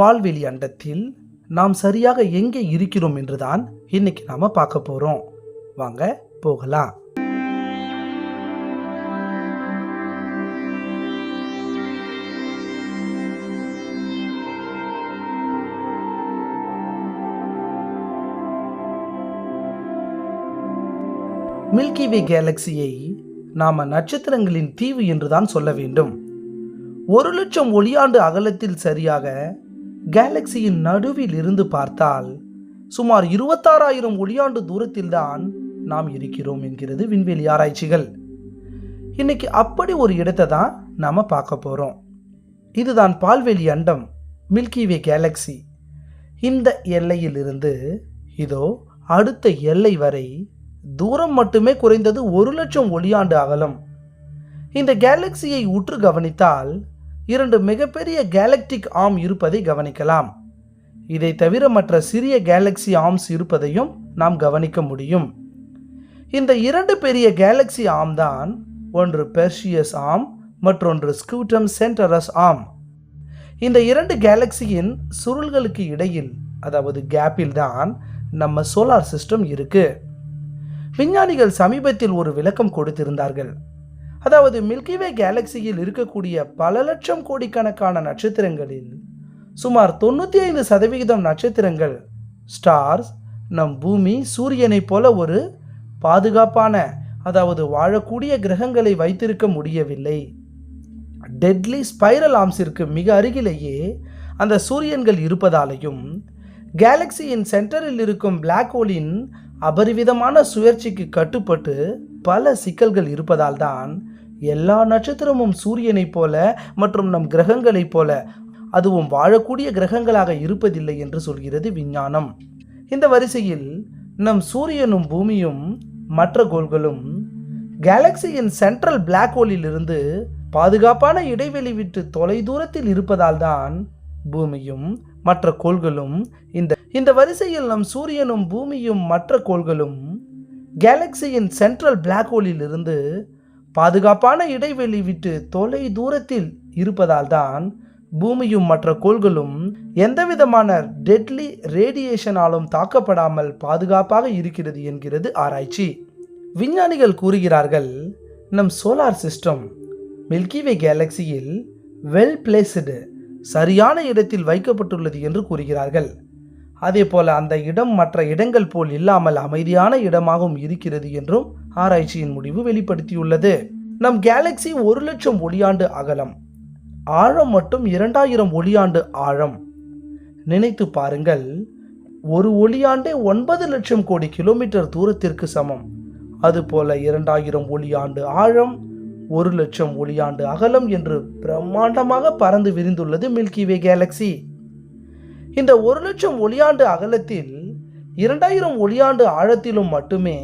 பால்வெளி அண்டத்தில் நாம் சரியாக எங்கே இருக்கிறோம் என்றுதான் இன்னைக்கு நாம பார்க்க போறோம். வாங்க போகலாம். மில்கி வே கேலக்சியை நாம நட்சத்திரங்களின் தீவு என்றுதான் சொல்ல வேண்டும். ஒரு லட்சம் ஒளியாண்டு அகலத்தில் சரியாக கேலக்சியின் நடுவில் இருந்து பார்த்தால் சுமார் இருபத்தாறாயிரம் ஒளியாண்டு தூரத்தில்தான் நாம் இருக்கிறோம் என்கிறது விண்வெளி ஆராய்ச்சிகள். இன்னைக்கு அப்படி ஒரு இடத்தை தான் நாம் பார்க்க போகிறோம் இதுதான் பால்வெளி அண்டம் மில்கி வே கேலக்சி இந்த எல்லையிலிருந்து இதோ அடுத்த எல்லை வரை தூரம் மட்டுமே குறைந்தது ஒரு லட்சம் ஒளியாண்டு அகலம். இந்த கேலக்சியை உற்று கவனித்தால் இரண்டு மிகப்பெரிய கேலக்டிக் ஆம் இருப்பதை கவனிக்கலாம். இதை தவிர மற்ற சிறிய கேலக்சி ஆர்ம்ஸ் இருப்பதையும் நாம் கவனிக்க முடியும். இந்த இரண்டு பெரிய கேலக்சி ஆம் தான் ஒன்று பெர்ஷியஸ் ஆம் மற்றொன்று ஸ்கூட்டம் சென்டரஸ் ஆம் இந்த இரண்டு கேலக்சியின் சுருள்களுக்கு இடையில் அதாவது கேப்பில் தான் நம்ம சோலார் சிஸ்டம் இருக்கு. விஞ்ஞானிகள் சமீபத்தில் ஒரு விளக்கம் கொடுத்திருந்தார்கள். அதாவது மில்கிவே கேலக்சியில் இருக்கக்கூடிய பல லட்சம் கோடிக்கணக்கான நட்சத்திரங்களில் சுமார் தொண்ணூற்றி ஐந்து சதவிகிதம் நட்சத்திரங்கள் ஸ்டார்ஸ் நம் பூமி சூரியனைப் போல ஒரு பாதுகாப்பான அதாவது வாழக்கூடிய கிரகங்களை வைத்திருக்க முடியவில்லை. டெட்லி ஸ்பைரல் ஆம்ஸிற்கு மிக அருகிலேயே அந்த சூரியன்கள் இருப்பதாலையும் கேலக்சியின் சென்டரில் இருக்கும் பிளாக் ஹோலின் அபரிவிதமான சுழற்சிக்கு கட்டுப்பட்டு பல சிக்கல்கள் இருப்பதால் தான் எல்லா நட்சத்திரமும் சூரியனைப் போல மற்றும் நம் கிரகங்களைப் போல. அதுவும் வாழக்கூடிய கிரகங்களாக இருப்பதில்லை என்று சொல்கிறது விஞ்ஞானம். இந்த வரிசையில் நம் சூரியனும் பூமியும் மற்ற கோள்களும் கேலக்சியின் சென்ட்ரல் பிளாக் ஹோலில் இருந்து பாதுகாப்பான இடைவெளி விட்டு தொலைதூரத்தில் இருப்பதால் தான் பூமியும் மற்ற கோள்களும் இந்த இந்த வரிசையில் நம் சூரியனும் பூமியும் மற்ற கோள்களும் கேலக்சியின் சென்ட்ரல் பிளாக் ஹோலில் இருந்து பாதுகாப்பான இடைவெளி விட்டு தொலை தூரத்தில் இருப்பதால் தான் பூமியும் மற்ற கோள்களும் எந்தவிதமான டெட்லி ரேடியேஷனாலும் தாக்கப்படாமல் பாதுகாப்பாக இருக்கிறது என்கிறது ஆராய்ச்சி. விஞ்ஞானிகள் கூறுகிறார்கள் நம் சோலார் சிஸ்டம் மில்கிவே கேலக்சியில் வெல் பிளேஸ்டு சரியான இடத்தில் வைக்கப்பட்டுள்ளது என்று கூறுகிறார்கள். அதே போல அந்த இடம் மற்ற இடங்கள் போல் இல்லாமல் அமைதியான இடமாகவும் இருக்கிறது என்றும் ஆராய்ச்சியின் முடிவு வெளிப்படுத்தியுள்ளது. நம் கேலக்சி ஒரு லட்சம் ஒளியாண்டு அகலம். ஆழம் மட்டும் இரண்டாயிரம் ஒளியாண்டு ஆழம். நினைத்து பாருங்கள் ஒரு ஒளியாண்டே ஒன்பது லட்சம் கோடி கிலோமீட்டர் தூரத்திற்கு சமம். அதுபோல இரண்டாயிரம் ஒளியாண்டு ஆழம் ஒரு லட்சம் ஒளியாண்டு அகலம் என்று பிரம்மாண்டமாக பறந்து விரிந்துள்ளது மில்கி வே கேலக்சி இந்த ஒரு லட்சம் ஒளியாண்டு அகலத்தில் இரண்டாயிரம் ஒளியாண்டு ஆழத்திலும் மட்டுமே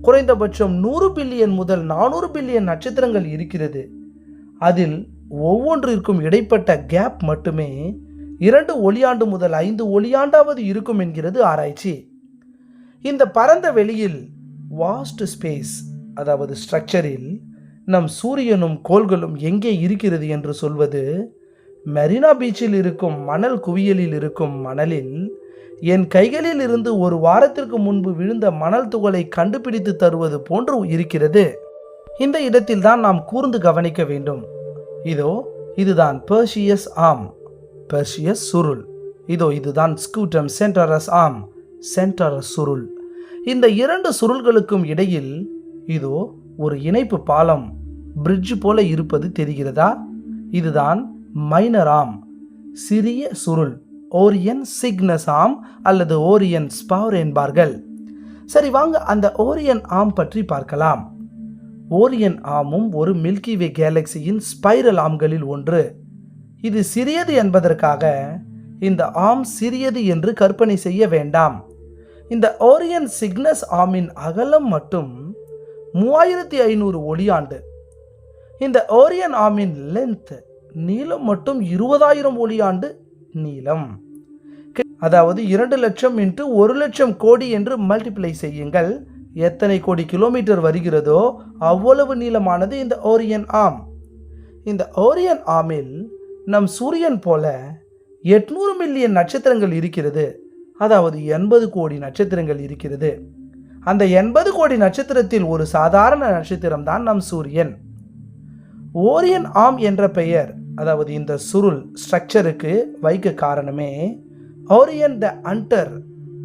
குறைந்தபட்சம் நூறு பில்லியன் முதல் நானூறு பில்லியன் நட்சத்திரங்கள் இருக்கிறது. அதில் ஒவ்வொன்றிற்கும் இடைப்பட்ட கேப் மட்டுமே இரண்டு ஒளியாண்டு முதல் ஐந்து ஒளியாண்டாவது இருக்கும் என்கிறது ஆராய்ச்சி. இந்த பரந்த வெளியில் வாஸ்ட் ஸ்பேஸ் அதாவது ஸ்ட்ரக்சரில் நம் சூரியனும் கோள்களும் எங்கே இருக்கிறது என்று சொல்வது மெரினா பீச்சில் இருக்கும் மணல் குவியலில் இருக்கும் மணலில் என் கைகளில் இருந்து ஒரு வாரத்திற்கு முன்பு விழுந்த மணல் துகளை கண்டுபிடித்து தருவது போன்று இருக்கிறது. இந்த இடத்தில் தான் நாம் கூர்ந்து கவனிக்க வேண்டும். இதோ இதுதான் பெர்ஷியஸ் ஆம். பெர்ஷியஸ் சுருள். இதோ இதுதான் ஸ்கூட்டம் சென்டரஸ் ஆம். சென்டரஸ் சுருள். இந்த இரண்டு சுருள்களுக்கும் இடையில் இதோ ஒரு இணைப்பு பாலம். பிரிட்ஜ் போல இருப்பது தெரிகிறதா? இதுதான் மைனர் ஆம் சிறிய சுருள் ஓரியன் சிக்னஸ் ஆம் அல்லது ஓரியன் ஸ்பவர் என்பார்கள். சரி வாங்க அந்த ஓரியன் ஆம் பற்றி பார்க்கலாம். ஓரியன் ஆமும் ஒரு மில்கி வே கேலக்சியின் ஸ்பைரல் ஆம்களில் ஒன்று. இது சிறியது என்பதற்காக இந்த ஆம் சிறியது என்று கற்பனை செய்ய வேண்டாம். இந்த ஓரியன் சிக்னஸ் ஆமின் அகலம் மட்டும் மூவாயிரத்தி ஐநூறு ஒளியாண்டு இந்த ஓரியன் ஆமின் லென்த் நீளம் மட்டும் இருபதாயிரம் ஒளியாண்டு நீளம். அதாவது இரண்டு லட்சம் இன்ட்டு ஒரு லட்சம் கோடி என்று மல்டிப்ளை செய்யுங்கள். எத்தனை கோடி கிலோமீட்டர் வருகிறதோ அவ்வளவு நீளமானது இந்த ஓரியன் ஆம் இந்த ஓரியன் ஆமில் நம் சூரியன் போல எட்நூறு மில்லியன் நட்சத்திரங்கள் இருக்கிறது. அதாவது எண்பது கோடி நட்சத்திரங்கள் இருக்கிறது. அந்த எண்பது கோடி நட்சத்திரத்தில் ஒரு சாதாரண நட்சத்திரம்தான் நம் சூரியன். ஓரியன் ஆம் என்ற பெயர் அதாவது இந்த சுருள் ஸ்ட்ரக்சருக்கு வைக்க காரணமே ஓரியன் த அண்டர்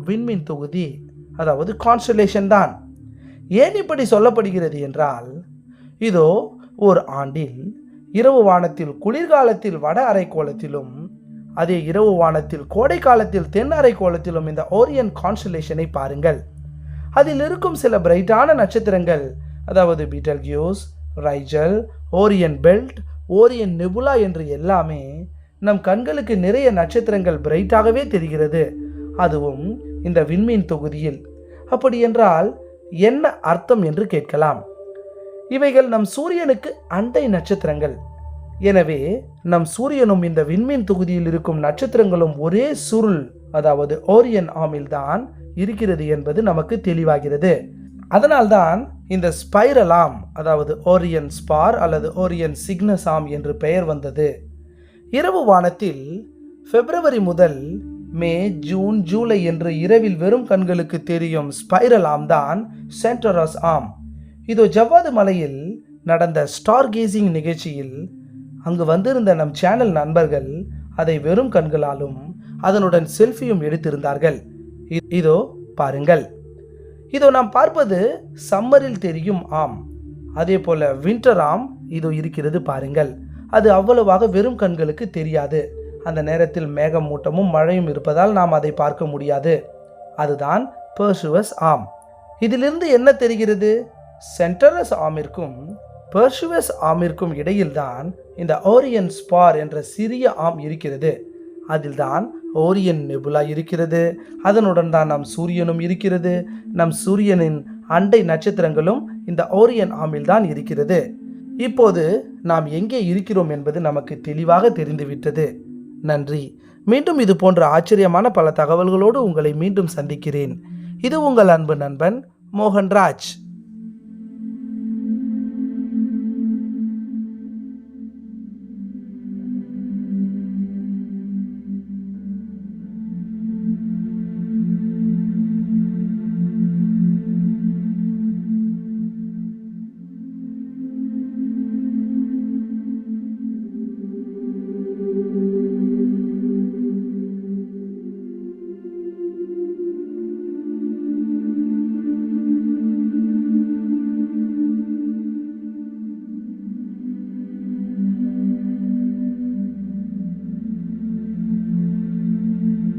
விண்மீன் தொகுதி அதாவது கான்ஸ்டலேஷன் தான். ஏன் இப்படி சொல்லப்படுகிறது என்றால் இதோ ஒரு ஆண்டில் இரவு வானத்தில் குளிர்காலத்தில் வட அரைக்கோளத்திலும் அதே இரவு வானத்தில் கோடை காலத்தில் தென் அரைக்கோளத்திலும் இந்த ஓரியன் கான்ஸ்டலேஷனை பாருங்கள். அதில் இருக்கும் சில பிரைட்டான நட்சத்திரங்கள் அதாவது Betelgeuse Rigel Orion belt Orion nebula என்று எல்லாமே நம் கண்களுக்கு நிறைய நட்சத்திரங்கள் பிரைட்டாகவே தெரிகிறது. அதுவும் இந்த விண்மீன் தொகுதியில். அப்படி என்றால் என்ன அர்த்தம் என்று கேட்கலாம். இவைகள் நம் சூரியனுக்கு அண்டை நட்சத்திரங்கள். எனவே நம் சூரியனும் இந்த விண்மீன் தொகுதியில் இருக்கும் நட்சத்திரங்களும் ஒரே சுருள் அதாவது ஓரியன் ஆமில் தான் இருக்கிறது என்பது நமக்கு தெளிவாகிறது. அதனால்தான் இந்த ஸ்பைரலாம் அதாவது ஓரியன் ஸ்பார் அல்லது ஓரியன் சிக்னஸ் ஆம் என்று பெயர் வந்தது. இரவு வானத்தில் பிப்ரவரி முதல் மே ஜூன் ஜூலை என்று இரவில் வெறும் கண்களுக்கு தெரியும் ஸ்பைரல் ஆம் தான் சென்டரஸ் ஆம். இதோ ஜவ்வாது மலையில் நடந்த ஸ்டார் கேசிங் நிகழ்ச்சியில் அங்கு வந்திருந்த நம் சேனல் நண்பர்கள் அதை வெறும் கண்களாலும் அதனுடன் செல்ஃபியும் எடுத்திருந்தார்கள். இதோ பாருங்கள். இதோ நாம் பார்ப்பது சம்மரில் தெரியும் ஆம். அதே போல வின்டர் ஆம் இதோ இருக்கிறது பாருங்கள். அது அவ்வளவாக வெறும் கண்களுக்கு தெரியாது. அந்த நேரத்தில் மேகமூட்டமும் மழையும் இருப்பதால் நாம் அதை பார்க்க முடியாது. அதுதான் பர்ஷுவஸ் ஆம். இதிலிருந்து என்ன தெரிகிறது? சென்டரஸ் ஆமிற்கும் பர்ஷுவஸ் ஆமிற்கும் இடையில்தான் இந்த ஓரியன் ஸ்பார் என்ற சிறிய ஆம் இருக்கிறது. அதில்தான் ஓரியன் நெபுலா இருக்கிறது. அதனுடன் தான் நம் சூரியனும் இருக்கிறது. நம் சூரியனின் அண்டை நட்சத்திரங்களும் இந்த ஓரியன் ஆமில் தான் இருக்கிறது. இப்போது நாம் எங்கே இருக்கிறோம் என்பது நமக்கு தெளிவாக தெரிந்துவிட்டது. நன்றி. மீண்டும் இது போன்ற ஆச்சரியமான பல தகவல்களோடு உங்களை மீண்டும் சந்திக்கிறேன். இது உங்கள் அன்பு நண்பன் மோகன்ராஜ்.